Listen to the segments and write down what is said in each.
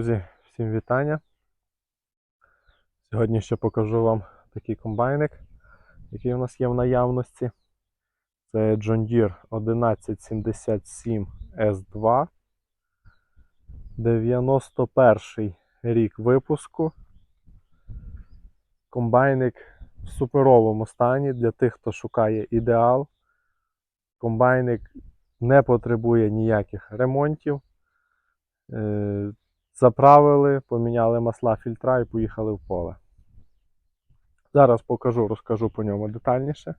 Друзі, всім вітання. Сьогодні ще покажу вам такий комбайник, який у нас є в наявності. Це John Deere 1177 S2. 91 рік випуску. Комбайник в суперовому стані для тих, хто шукає ідеал. Комбайник не потребує ніяких ремонтів. Заправили, поміняли масла фільтра і поїхали в поле. Зараз покажу, розкажу по ньому детальніше.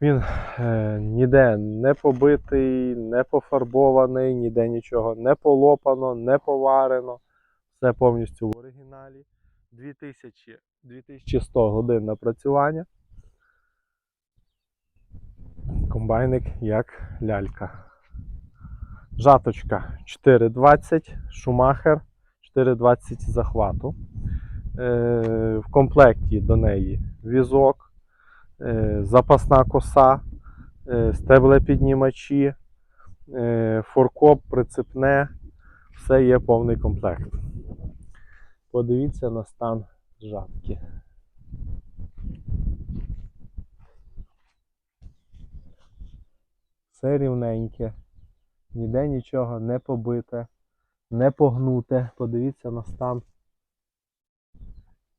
Він е, ніде не побитий, не пофарбований, ніде нічого не полопано, не поварено. Все повністю в оригіналі. 2000, 2100 годин напрацювання. Комбайник як лялька. Жаточка 420, шумахер 420 захвату. Е, в комплекті до неї візок, е, запасна коса, е, стеблепіднімачі, форкоп, прицепне. Все є повний комплект. Подивіться на стан жатки. Все рівненьке, ніде нічого не побите, не погнуте. Подивіться на стан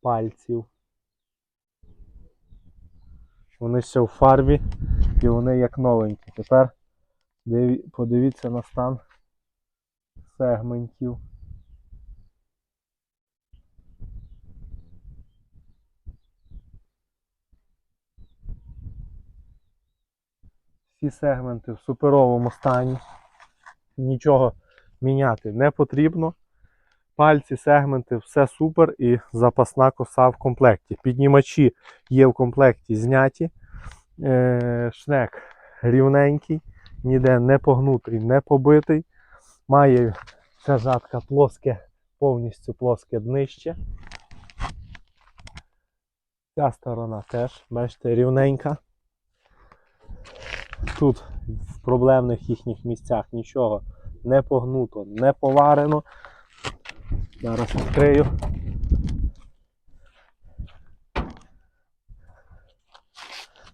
пальців. Вони ще в фарбі і вони як новенькі. Тепер подивіться на стан сегментів. Всі сегменти в суперовому стані. Нічого міняти не потрібно. Пальці, сегменти, все супер і запасна коса в комплекті. Піднімачі є в комплекті зняті. Е, шнек рівненький, ніде не погнутий, не побитий. Має ця жатка плоске, повністю плоске днище. Ця сторона теж, бачите, рівненька. Тут в проблемних їхніх місцях нічого не погнуто, не поварено. Зараз відкрию.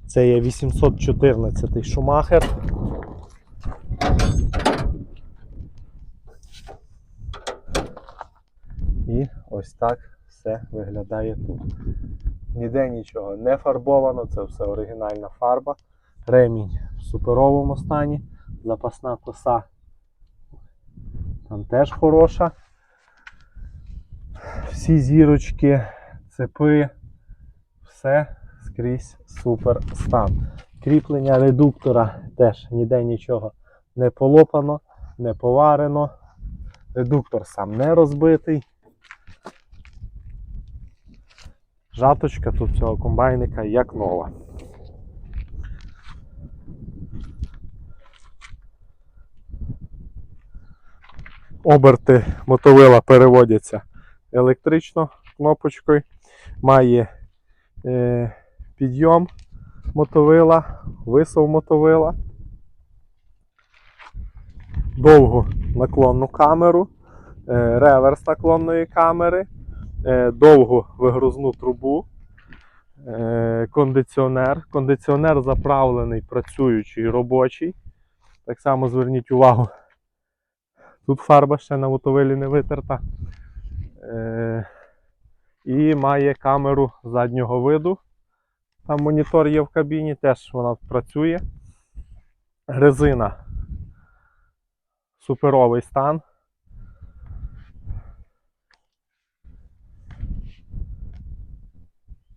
Це є 814 шумахер. І ось так все виглядає тут. Ніде нічого не фарбовано, це все оригінальна фарба. Ремінь в суперовому стані. Запасна коса там теж хороша. Всі зірочки, цепи, все скрізь супер стан. Кріплення редуктора теж ніде нічого не полопано, не поварено. Редуктор сам не розбитий. Жаточка тут цього комбайника як нова. Оберти мотовила переводяться електрично кнопочкою. Має е, підйом мотовила, висов мотовила, довгу наклонну камеру, е, реверс наклонної камери, е, довгу вигрузну трубу, е, кондиціонер. Кондиціонер заправлений, працюючий, робочий. Так само зверніть увагу. Тут фарба ще на мотовилі не витерта. Е, і має камеру заднього виду. Там монітор є в кабіні, теж вона працює. Резина. Суперовий стан.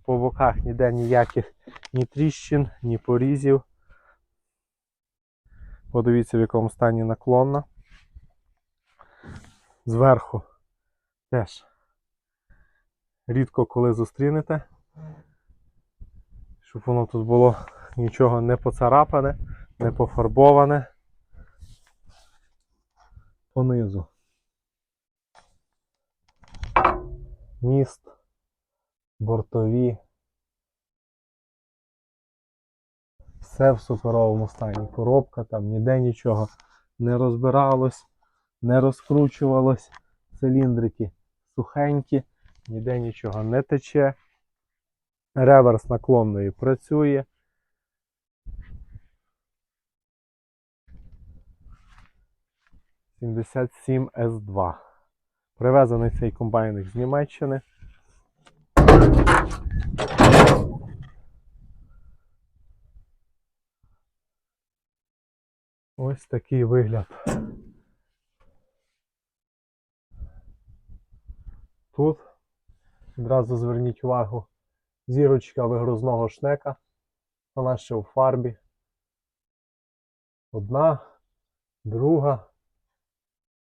По боках ніде ніяких ні тріщин, ні порізів. Подивіться, в якому стані наклонна. Зверху теж рідко коли зустрінете, щоб воно тут було нічого не поцарапане, не пофарбоване. Понизу. Міст, бортові. Все в суперовому стані. Коробка там ніде нічого не розбиралось, не розкручувалось. Циліндрики сухенькі, ніде нічого не тече. Реверс наклонної працює. «77 С2. Привезений цей комбайник з Німеччини. Ось такий вигляд. Тут відразу зверніть увагу зірочка вигрузного шнека. Вона ще у фарбі. Одна, друга,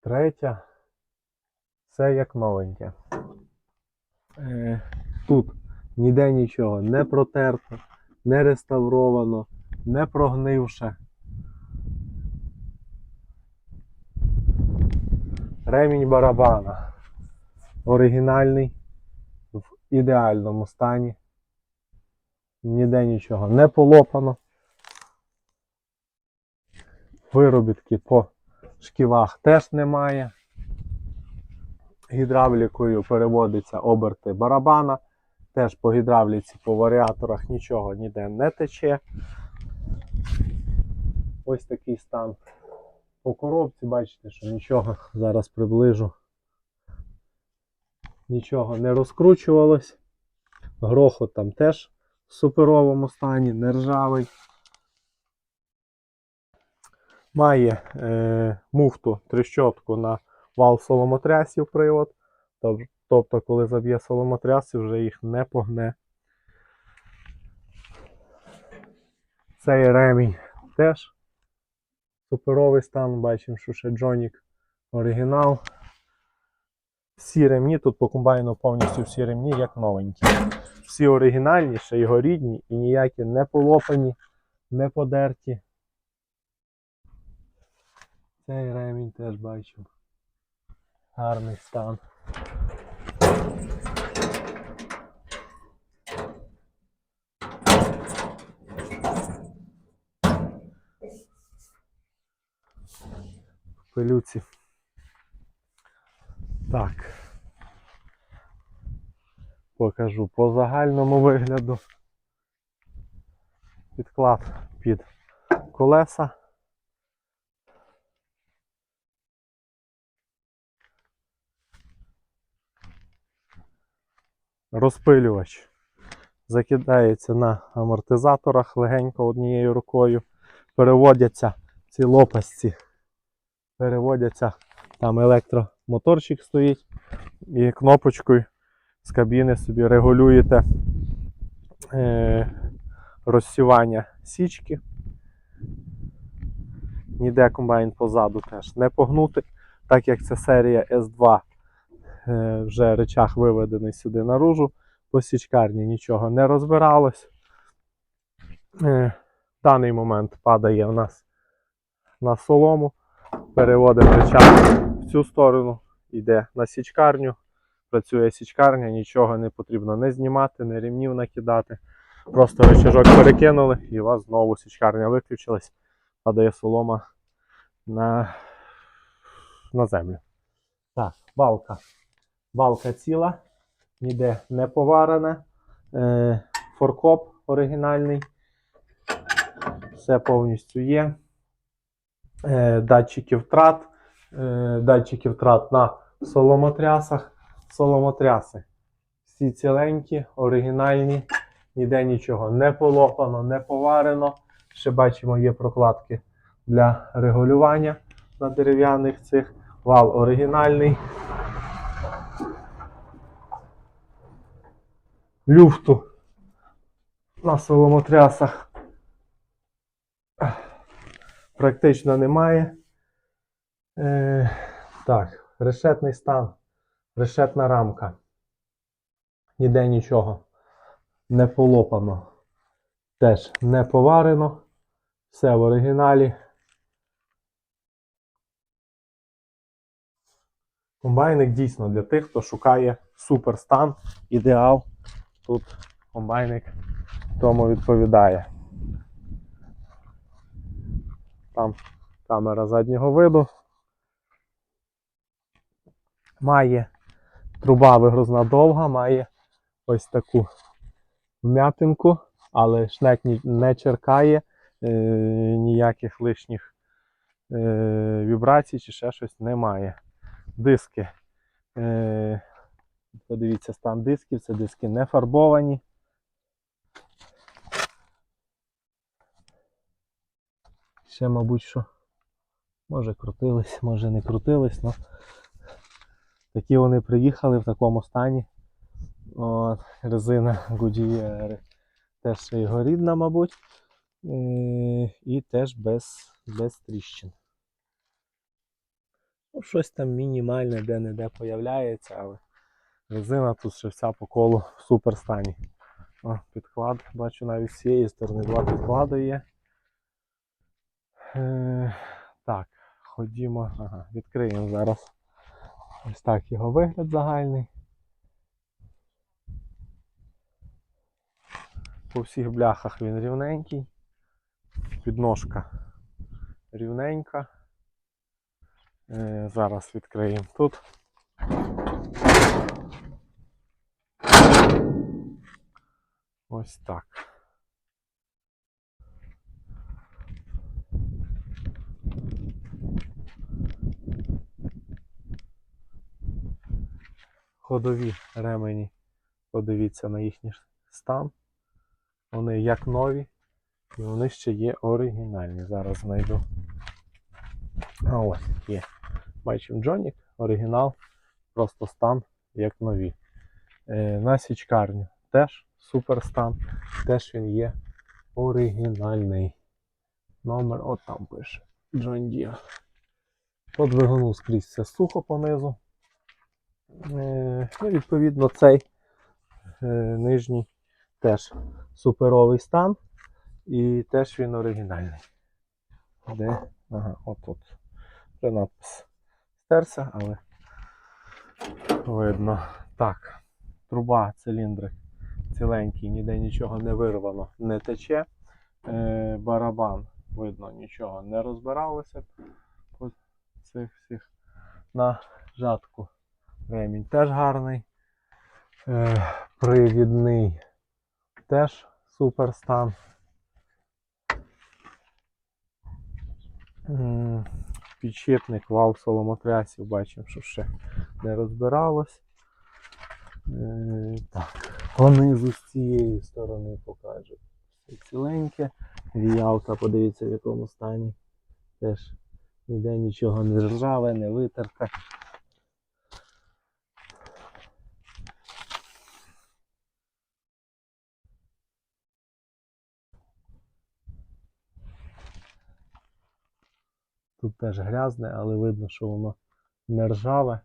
третя. Все як новеньке. Е, Тут ніде нічого не протерто, не реставровано, не прогнивше. Ремінь барабана. Оригінальний в ідеальному стані. Ніде нічого не полопано. Виробітки по шківах теж немає. Гідравлікою переводиться оберти барабана. Теж по гідравліці, по варіаторах нічого ніде не тече. Ось такий стан. По коробці бачите, що нічого зараз приближу. Нічого не розкручувалось. Грохот там теж в суперовому стані, не ржавий. Має е, муфту тріщотку на вал соломотрясів привод. Тобто, коли заб'є соломотряси, вже їх не погне. Цей ремінь теж суперовий стан. Бачимо, що ще Джонік оригінал. Всі ремні, тут по комбайну повністю всі ремні, як новенькі. Всі оригінальні, ще його рідні і ніякі не полопані, не подерті. Цей ремінь теж бачу. Гарний стан. Пилюці. Так. Покажу по загальному вигляду. Підклад під колеса. Розпилювач закидається на амортизаторах легенько однією рукою. Переводяться ці лопасті, переводяться, там електромоторчик стоїть, і кнопочкою з кабіни собі регулюєте е, розсівання січки. Ніде комбайн позаду теж не погнутий, так як це серія S2 е, вже речах виведений сюди наружу. По січкарні нічого не розбиралось. Е, в даний момент падає у нас на солому. Переводимо речах цю сторону, йде на січкарню. Працює січкарня, нічого не потрібно не знімати, не рівнів накидати. Просто рычажок перекинули і у вас знову січкарня виключилась, падає солома на, на землю. Так, балка. Балка ціла, ніде не поварена. Е, форкоп оригінальний. Все повністю є. Е, датчики втрат. Е, датчики втрат на соломотрясах. Соломотряси. Всі ціленькі, оригінальні, ніде нічого не полопано, не поварено. Ще бачимо, є прокладки для регулювання на дерев'яних цих. Вал оригінальний. Люфту на соломотрясах практично немає. Е, так, решетний стан, решетна рамка. Ніде нічого не полопано. Теж не поварено. Все в оригіналі. Комбайник дійсно для тих, хто шукає супер стан, ідеал. Тут комбайник тому відповідає. Там камера заднього виду. Має труба вигрузна довга, має ось таку вм'ятинку, але шнек не черкає е, ніяких лишніх е, вібрацій чи ще щось немає. Диски. Е, подивіться, стан дисків, це диски не фарбовані. Ще, мабуть, що може крутились, може не крутились, але такі вони приїхали в такому стані. От, резина Goodyear теж його рідна, мабуть. Е, І теж без, без тріщин. Ну, щось там мінімальне де-не-де появляється, але резина тут ще вся по колу в супер стані. О, підклад, бачу навіть з цієї сторони два підклади є. Е, так, ходімо, ага, відкриємо зараз. Ось так його вигляд загальний. По всіх бляхах він рівненький. Підножка рівненька. Е, зараз відкриємо тут. Ось так. Ходові ремені. Подивіться на їхній стан. Вони як нові, і вони ще є оригінальні. Зараз знайду. А ось є. Бачимо Джонік, оригінал, просто стан як нові. Е, на січкарню теж супер стан, теж він є оригінальний. Номер от там пише. John Deere. По скрізь це сухо понизу. Е, ну, відповідно, цей е, нижній теж суперовий стан. І теж він оригінальний. Де? Ага, от тут. Вже надпис стерся, але видно. Так, труба, циліндрик ціленький, ніде нічого не вирвано, не тече. Е, барабан, видно, нічого не розбиралося по цих всіх на жатку. Ремінь теж гарний. Е, привідний теж супер стан. Підшипник вал соломотрясів бачимо, що ще не розбиралось. Е, так, понизу з цієї сторони покажу. Все ціленьке. Віялка, подивіться в якому стані. Теж ніде нічого не ржаве, не витерте. Тут теж грязне, але видно, що воно не ржаве.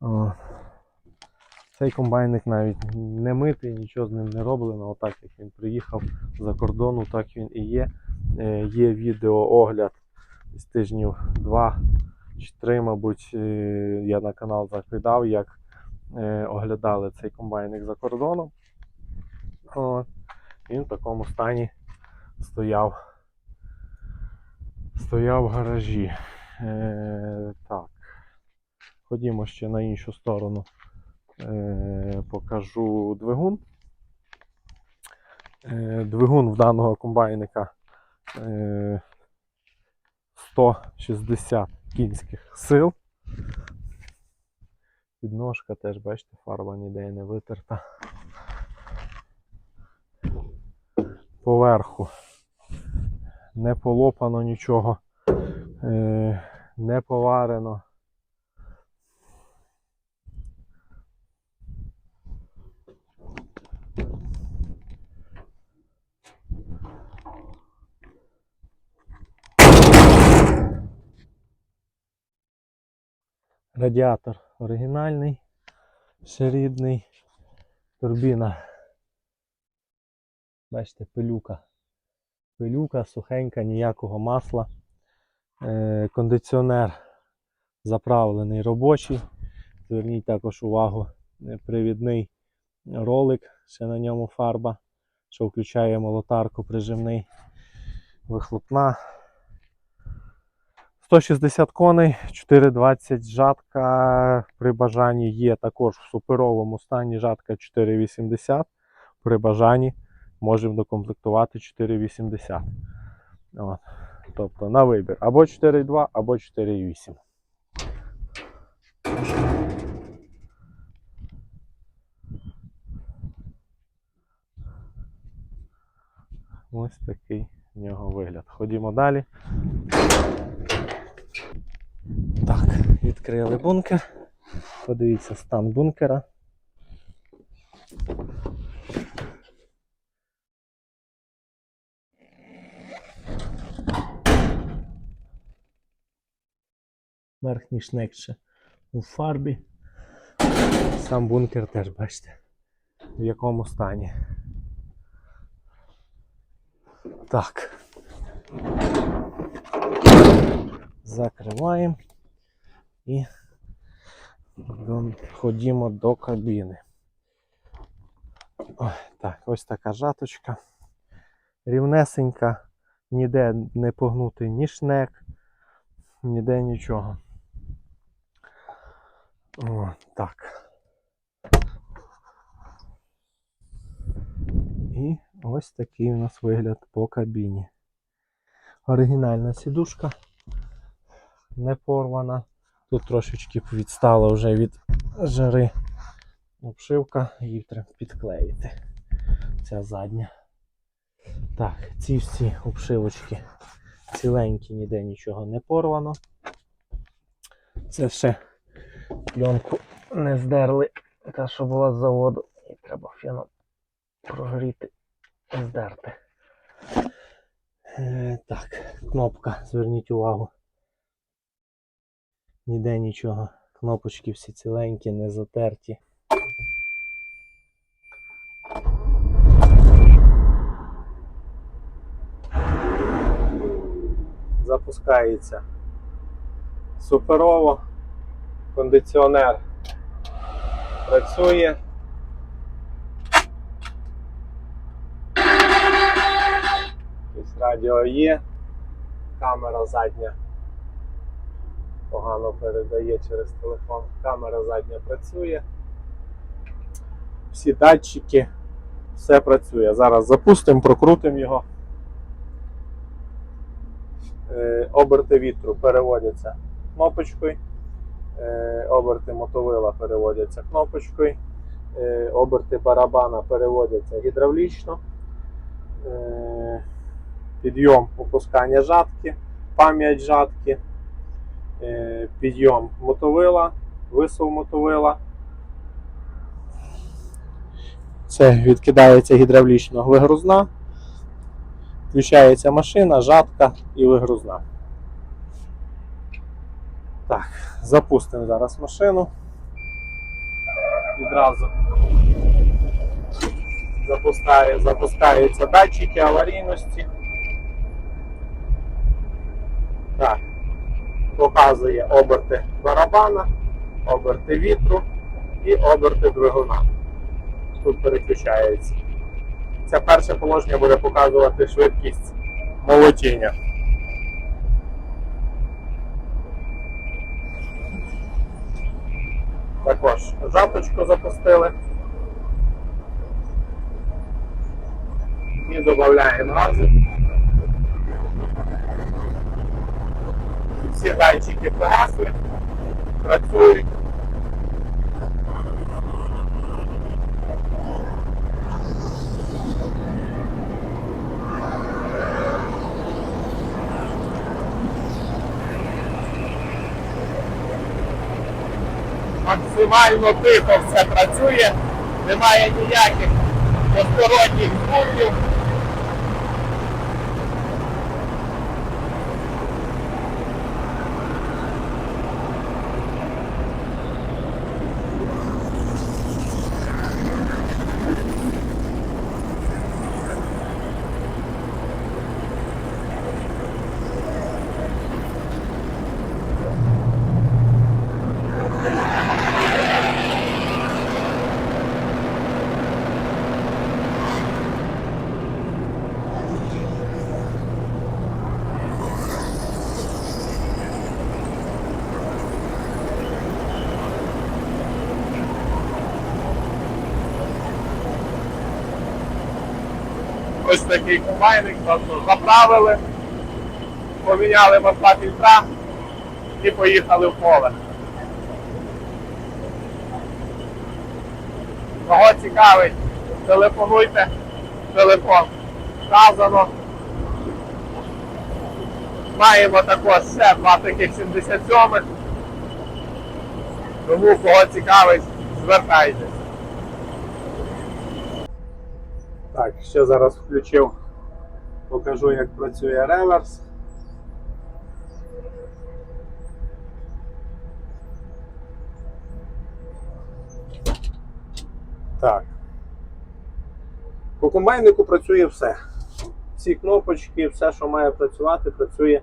О. Цей комбайник навіть не митий, нічого з ним не роблено. Отак як він приїхав за кордону, так він і є. Е, є відеоогляд з тижнів два чи три, мабуть, е, я на канал закидав, як е, оглядали цей комбайник за кордоном. От. Він в такому стані стояв стояв в гаражі. Е, так. Ходімо ще на іншу сторону. Е, покажу двигун. Е, двигун в даного комбайника е, 160 кінських сил. Підножка теж, бачите, фарба ніде не витерта. Поверху не полопано нічого, е, не поварено. Радіатор оригінальний, ще рідний, турбіна. Бачите, пилюка. Пилюка, сухенька, ніякого масла. Е, кондиціонер заправлений робочий. Зверніть також увагу, е, привідний ролик, ще на ньому фарба, що включає молотарку прижимний. вихлопна. 160 коней, 420 жатка. При бажанні є також в суперовому стані жатка 480. При бажанні можемо докомплектувати 480. От. Тобто на вибір або 4,2, або 4,8. Ось такий в нього вигляд. Ходімо далі. Так, відкрили бункер. Подивіться стан бункера. Верхній шнек ще у фарбі. Сам бункер теж бачите, в якому стані. Так. Закриваємо і ходімо до кабіни. Ой, так, ось така жаточка. Рівнесенька, ніде не погнутий ні шнек, ніде нічого. О, так. І ось такий у нас вигляд по кабіні. Оригінальна сідушка не порвана. Тут трошечки відстала вже від жари обшивка, її треба підклеїти. Ця задня. Так, ці всі обшивочки ціленькі, ніде нічого не порвано. Це ще пленку не здерли, та що була з заводу. І треба феном прогріти і здерти. Е, так, кнопка, зверніть увагу. Ніде нічого. Кнопочки всі ціленькі, не затерті. Запускається суперово. Кондиціонер працює. Ось радіо є. Камера задня погано передає через телефон. Камера задня працює. Всі датчики, все працює. Зараз запустимо, прокрутимо його. Е, оберти вітру переводяться кнопочкою. Е, оберти мотовила переводяться кнопочкою. Е, оберти барабана переводяться гідравлічно. Е, підйом опускання жатки, пам'ять жатки, підйом мотовила, висув мотовила. Це відкидається гідравлічно вигрузна. Включається машина, жатка і вигрузна. Так, запустимо зараз машину. Відразу запускає, запускаються датчики аварійності. Так, показує оберти барабана, оберти вітру і оберти двигуна. Тут переключається. Це перше положення буде показувати швидкість молотіння. Також жаточку запустили. І додаємо газу. Всі датчики погасли, працюють. Максимально тихо все працює, немає ніяких посторонніх звуків. Такий комбайник, тобто заправили, поміняли масла фільтра і поїхали в поле. Кого цікавить, телефонуйте, телефон вказано. Маємо також ще два таких 77-х. Тому кого цікавить, звертайтесь. Так, ще зараз включив, покажу, як працює реверс. Так. По комбайнику працює все. Всі кнопочки, все, що має працювати, працює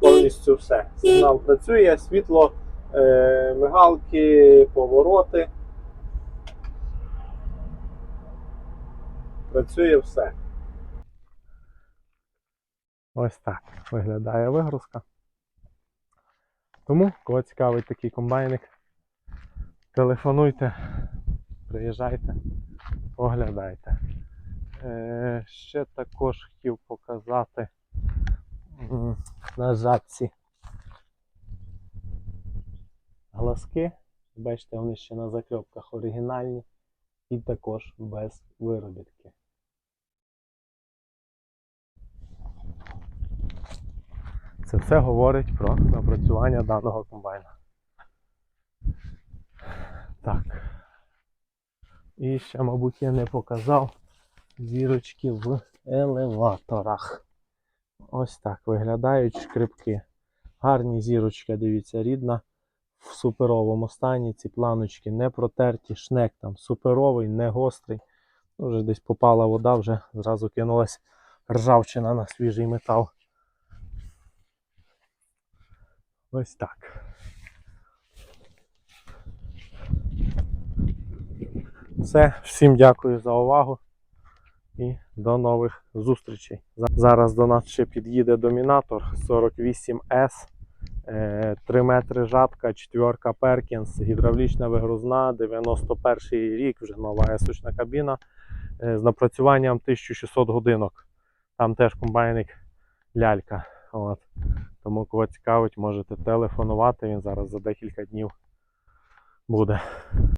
повністю все. Сигнал працює, світло, е, мигалки, повороти. Працює все. Ось так виглядає вигрузка. Тому, кого цікавить такий комбайник, телефонуйте, приїжджайте, оглядайте. Е, ще також хотів показати на жатці глазки. Бачите, вони ще на закльопках оригінальні і також без виробітки. Це все говорить про напрацювання даного комбайна. Так. І ще, мабуть, я не показав зірочки в елеваторах. Ось так виглядають шкрипки. Гарні зірочки, дивіться, рідна. В суперовому стані. Ці планочки не протерті, шнек там суперовий, не гострий. Вже десь попала вода, вже зразу кинулась ржавчина на свіжий метал. Ось так. Все, всім дякую за увагу і до нових зустрічей. Зараз до нас ще під'їде домінатор 48S, 3 метри жатка, 4 Перкінс, гідравлічна вигрузна, 91 рік, вже нова есочна кабіна е, з напрацюванням 1600 годинок. Там теж комбайник лялька. От. Тому кого цікавить, можете телефонувати. Він зараз за декілька днів буде.